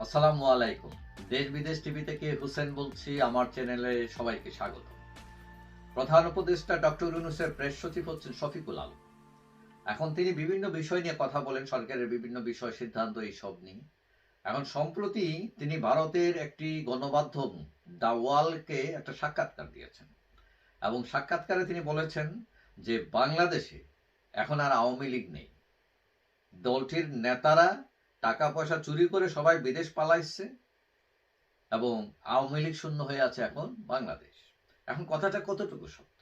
আসসালামু আলাইকুম। দেশ বিদেশ টিভি থেকে হুসেন বলছি, আমার চ্যানেলে সবাইকে স্বাগত। প্রধান উপদেষ্টা ডক্টর ইউনুসের প্রেস সচিব হচ্ছেন শফিকুল আলম। এখন তিনি বিভিন্ন বিষয় নিয়ে কথা বলেন, সরকারের বিভিন্ন বিষয়, সিদ্ধান্ত, এইসব নিয়ে। এখন সম্প্রতি তিনি ভারতের একটি গণমাধ্যম দা ওয়ালকে একটা সাক্ষাৎকার দিয়েছেন। এবং সাক্ষাৎকারে তিনি বলেছেন যে, বাংলাদেশে এখন আর আওয়ামী লীগ নেই। দলটির নেতারা টাকা পয়সা চুরি করে সবাই বিদেশ পালাইছে এবং আওয়ামী লীগ শূন্য হয়ে আছে এখন বাংলাদেশ। এখন কথাটা কতটুকু সত্য?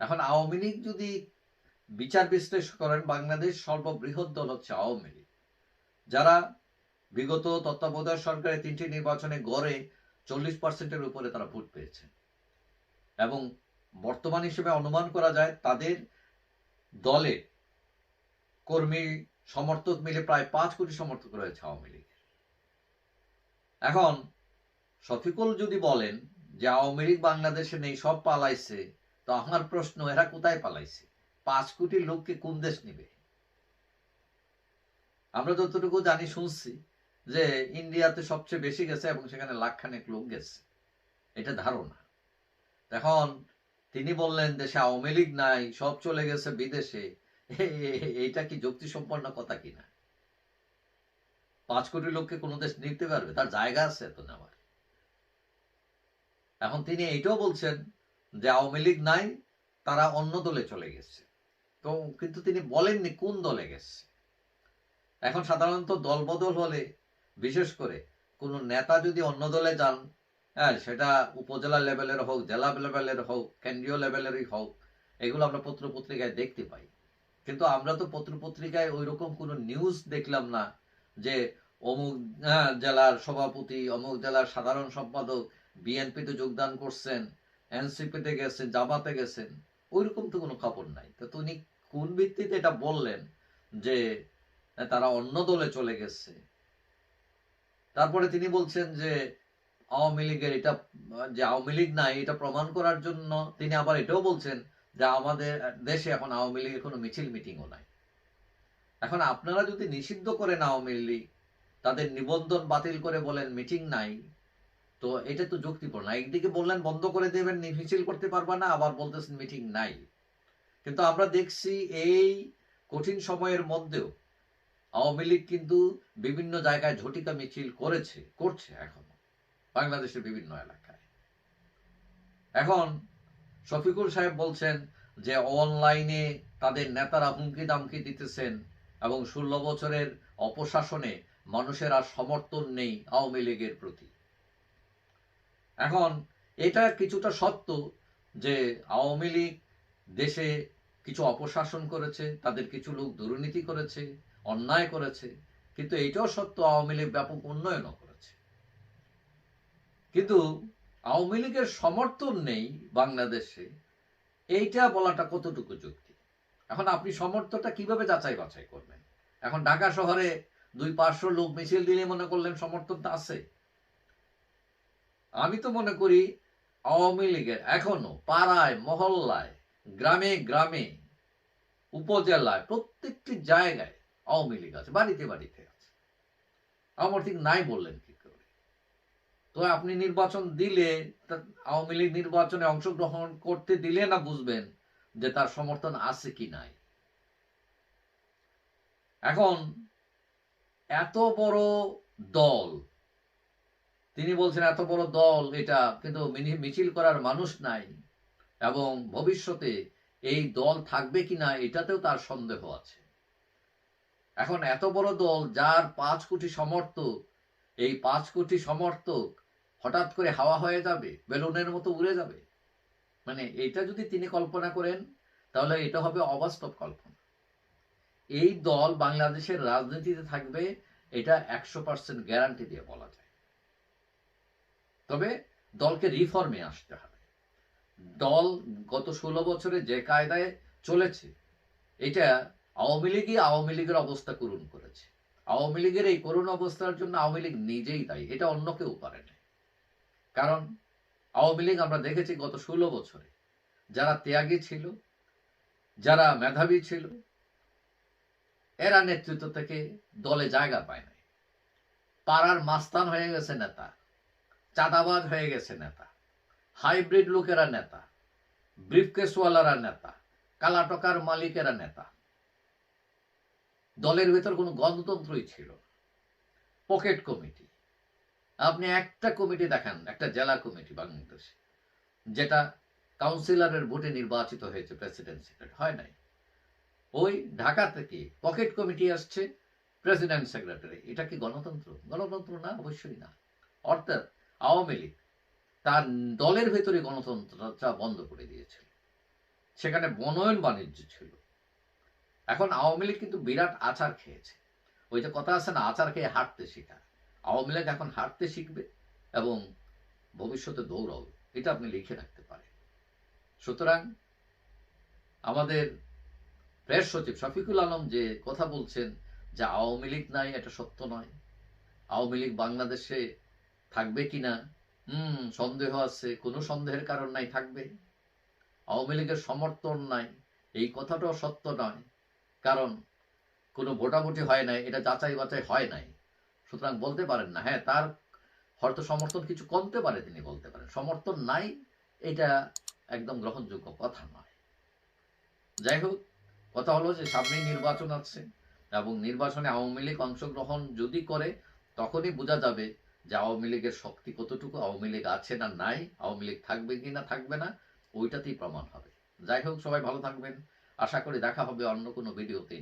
এখন আওয়ামী লীগ যদি বিচার বিশ্লেষণ করেন, বাংলাদেশ সর্ববৃহৎ দল হচ্ছে আওয়ামী লীগ। যারা বিগত তত্ত্বাবধায়ক সরকারের তিনটি নির্বাচনে গড়ে চল্লিশ পার্সেন্টের উপরে তারা ভোট পেয়েছে। এবং বর্তমান হিসেবে অনুমান করা যায় তাদের দলে কর্মী সমর্থক মিলে প্রায় পাঁচ কোটি সমর্থক রয়েছে আওয়ামী লীগের এখন, শফিকুল যদি বলেন যে আওয়ামী লীগ বাংলাদেশে নেই, সব পালাইছে, তো আমার প্রশ্ন, এরা কোথায় পালাইছে? পাঁচ কোটি লোককে কোন দেশ নিবে? আমরা যতটুকু জানি, শুনছি যে ইন্ডিয়াতে সবচেয়ে বেশি গেছে এবং সেখানে লাখখানেক লোক গেছে। এটা ধারণা। এখন, তিনি বললেন দেশে আওয়ামী লীগ নাই, সব চলে গেছে বিদেশে। এ- এ- এইটা কি যুক্তিসম্পন্ন কথা কিনা? পাঁচ কোটি লোককে কোনো দেশ নিতে পারবে? তার জায়গা আছে এত নেওয়ার এখন তিনি এইটাও বলছেন যে আওয়ামী লীগ নাই, তারা অন্য দলে চলে গেছে। তো কিন্তু তিনি বলেননি কোন দলে গেছে। এখন সাধারণত দল বদল হলে, বিশেষ করে কোন নেতা যদি অন্য দলে যান হ্যাঁ সেটা উপজেলা লেভেলের হোক, জেলা লেভেলের হোক, কেন্দ্রীয় লেভেলেরই হোক, এগুলো আমরা পত্র পত্রিকায় দেখতে পাই। কিন্তু আমরা তো পত্র পত্রিকায় ওই রকম কোনো নিউজ দেখলাম না যে অমুক জেলার সভাপতি, অমুক জেলার সাধারণ সম্পাদক, বিএনপিতে যোগদান করছেন, এনসিপিতে গেছেন, জামাতে গেছেন, ওইরকম তো কোনো খবর নাই। তো তিনি কোন ভিত্তিতে এটা বললেন যে তারা অন্য দলে চলে গেছে? তারপরে তিনি বলছেন যে, আওয়ামী লীগের এটা, যে আওয়ামী লীগ নাই, এটা প্রমাণ করার জন্য, তিনি আবার এটাও বলছেন যে আমাদের দেশে এখন আওয়ামী লীগের কোনো মিছিল মিটিংও নাই। এখন আপনারা যদি নিষিদ্ধ করেন আওয়ামী লীগ, তাদের নিবন্ধন বাতিল করে বলেন মিটিং নাই, তো এটা তো যুক্তিপূর্ণ। না, একদিকে বললেন বন্ধ করে দেবেন মিছিল করতে পারবা না, আবার বলতেছেন মিটিং নাই। কিন্তু আমরা দেখছি এই কঠিন সময়ের মধ্যেও আওয়ামী লীগ কিন্তু বিভিন্ন জায়গায় ঝটিকা মিছিল করেছে, করছে এখনও, বাংলাদেশের বিভিন্ন এলাকায়। এখন শফিকুল সাহেব বলছেন যে অনলাইনে তাদের নেতারা হুমকি দামকি দিতেছেন এবং ষোলো বছরের অপশাসনে মানুষের আর সমর্থন নেই আওয়ামী লীগের প্রতি। এখন এটা কিছুটা সত্য যে আওয়ামী লীগ দেশে কিছু অপশাসন করেছে, তাদের কিছু লোক দুর্নীতি করেছে, অন্যায় করেছে, কিন্তু এটাও সত্য আওয়ামী লীগ ব্যাপক উন্নয়নও করেছে। কিন্তু আওয়ামী লীগের সমর্থন নেই বাংলাদেশে। এইটা বলাটা কতটুকু যুক্তি? এখন আপনি সমর্থনটা কীভাবে যাচাই বাছাই করবেন? এখন ঢাকা শহরে দুই পাঁচশো লোক মিছিল দিলে মনে করলেন সমর্থনটা আছে। আমি তো মনে করি আওয়ামী লীগের এখনও পাড়ায়, মহল্লায়, গ্রামে গ্রামে, উপজেলায়, প্রত্যেকটি জায়গায় আওয়ামী লীগ আছে, বাড়িতে বাড়িতে আছে। আমার ঠিক নাই বললেন কি? তো আপনি নির্বাচন দিলে আওয়ামী লীগ নির্বাচনে অংশগ্রহণ করতে দিলে না বুঝবেন যে তার সমর্থন আছে কি নাই? এখন, এত বড় দল, তিনি বলছেন এত বড় দল, এটা কিন্তু মিছিল করার মানুষ নাই এবং ভবিষ্যতে এই দল থাকবে কিনা এটাতেও তার সন্দেহ আছে। এখন এত বড় দল, যার পাঁচ কোটি সমর্থক, এই পাঁচ কোটি সমর্থক হঠাৎ করে হাওয়া হয়ে যাবে, বেলুনের মতো উড়ে যাবে। মানে এটা যদি তিনি কল্পনা করেন, তাহলে এটা হবে অবাস্তব কল্পনা। এই দল বাংলাদেশের রাজনীতিতে থাকবে, এটা একশো পার্সেন্ট গ্যারান্টি দিয়ে বলা যায়। তবে দলকে রিফর্মে আসতে হবে। দল গত ষোলো বছরে যে কায়দায় চলেছে, এটা আওয়ামী লীগই আওয়ামী লীগের অবস্থা করুণ করেছে। আওয়ামী লীগের এই করুণ অবস্থার জন্য আওয়ামী লীগ নিজেই দায়ী, এটা অন্য কেউ পারে না কারণ আওয়ামী লীগ আমরা দেখেছি গত ষোলো বছরে যারা ত্যাগী ছিল, যারা মেধাবী ছিল, এরা নেতৃত্ব থেকে দলে জায়গা পায় নাই। পাড়ার মাস্তান হয়ে গেছে নেতা, চাঁদাবাজ হয়ে গেছে নেতা, হাইব্রিড লোকেরা নেতা, ব্রিফকেসওয়ালারা নেতা, কালাটকার মালিকেরা নেতা। দলের ভেতর কোনো গণতন্ত্রই ছিল পকেট কমিটি আপনি একটা কমিটি দেখান, একটা জেলা কমিটি বাংলাদেশে, যেটা কাউন্সিলরের ভোটে নির্বাচিত হয়েছে, প্রেসিডেন্ট সেক্রেটারি, হয় নাই। ওই ঢাকা থেকে পকেট কমিটি আসছে, প্রেসিডেন্ট সেক্রেটারি। এটা কি গণতন্ত্র? গণতন্ত্র না, অবশ্যই না। অর্থাৎ আওয়ামী লীগ তার দলের ভেতরে গণতন্ত্রটা বন্ধ করে দিয়েছিল। সেখানে বনয়ন বাণিজ্য ছিল। এখন আওয়ামী লীগ কিন্তু বিরাট আচার খেয়েছে। ওই যে কথা আছে না, আচার খেয়ে হাঁটতে শেখা। আওয়ামী লীগ এখন হাঁটতে শিখবে এবং ভবিষ্যতে দৌড়াবে। এটা আপনি লিখে রাখতে পারেন। সুতরাং আমাদের প্রেস সচিব শফিকুল আলম যে কথা বলছেন যে আওয়ামী লীগ নাই, এটা সত্য নয়। আওয়ামী লীগ বাংলাদেশে থাকবে কিনা হুম, সন্দেহ আছে। কোনো সন্দেহের কারণ নাই, থাকবে। আওয়ামী লীগের সমর্থন নাই। এই কথাটাও সত্য নয়। কারণ কোনো ভোটাভুটি হয় নাই, এটা যাচাই বাছাই হয় নাই। সুতরাং বলতে পারেন না। হ্যাঁ তার হয়তো সমর্থন কিছু কমতে পারে তিনি বলতে পারেন। সমর্থন নাই, এটা একদম গ্রহণযোগ্য কথা নয়। যাই হোক, কথা হলো যে সামনেই নির্বাচন আছে এবং নির্বাচনে আওয়ামী লীগ অংশগ্রহণ যদি করে, তখনই বোঝা যাবে যে আওয়ামী লীগের শক্তি কতটুকু, আওয়ামী লীগ আছে না নাই, আওয়ামী লীগ থাকবে কি না, থাকবে না, ওইটাতেই প্রমাণ হবে। যাই হোক, সবাই ভালো থাকবেন। আশা করি দেখা হবে অন্য কোনো ভিডিওতে।